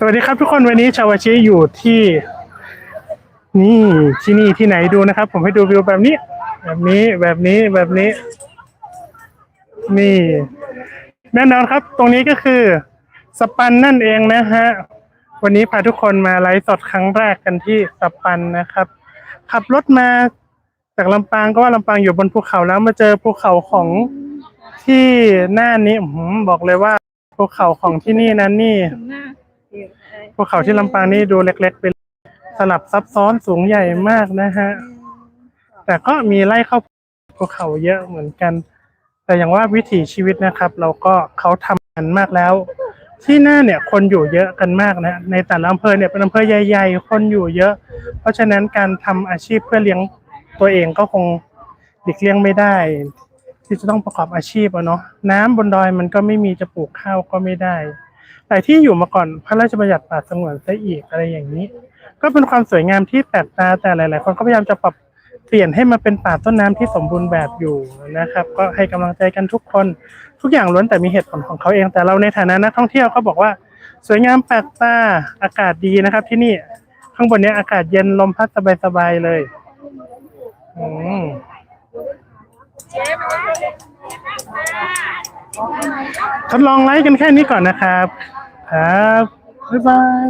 สวัสดีครับทุกคนวันนี้ชาวาชิอยู่ที่ นี่ที่นี่ที่ไหนดูนะครับ ผมให้ดูวิวแบบนี้ แบบนี้แบบนี้แบบนี้ นี่ แน่นอนครับ ตรงนี้ก็คือสปันนั่นเองนะฮะวันนี้พาทุกคนมาไลฟ์สดครั้งแรกกันที่สปันนะครับ ขับรถมาจากลำปางก็ว่าลำปางอยู่บนภูเขาแล้วมาเจอภูเขาของที่หน้านี้บอกเลยว่าภูเขาของที่นี่นั้นนี่ ภูเขาที่ลำปางนี่ดูเล็กๆเป็นสลับซับซ้อนสูงใหญ่มากนะฮะ แต่ก็มีไล่เข้าภูเขาเยอะเหมือนกัน แต่อย่างว่าวิถีชีวิตนะครับ เราก็เขาทำกันมากแล้ว ที่หน้าเนี่ยคนอยู่เยอะกันมากนะ ในแต่ละอำเภอเนี่ยเป็นอำเภอใหญ่ ๆ คนอยู่เยอะ เพราะฉะนั้นการทำอาชีพเพื่อเลี้ยงตัวเองก็คงหลีกเลี่ยงไม่ได้ ที่จะต้องประกอบอาชีพอะเนาะน้ำบนดอยมันก็ไม่มีจะปลูกข้าวก็ไม่ได้ แต่ที่อยู่มาก่อนพระราชบัญญัติป่าสงวนซะอีกอะไรอย่างนี้ ก็เป็นความสวยงามที่แปลกตาแต่หลาย ๆ คนก็พยายามจะปรับเปลี่ยนให้มาเป็นป่าต้นน้ำที่สมบูรณ์แบบอยู่นะครับ ก็ให้กำลังใจกันทุกคนทุกอย่างล้วนแต่มีเหตุผลของเขาเองแต่เราในฐานะนักท่องเที่ยวก็บอกว่า สวยงามแปลกตาอากาศดีนะครับ ที่นี่ข้างบนเนี้ยอากาศเย็นลมพัดสบายๆเลยอืม ทดลองไลฟ์กันแค่นี้ก่อนนะครับ ครับ บ๊ายบาย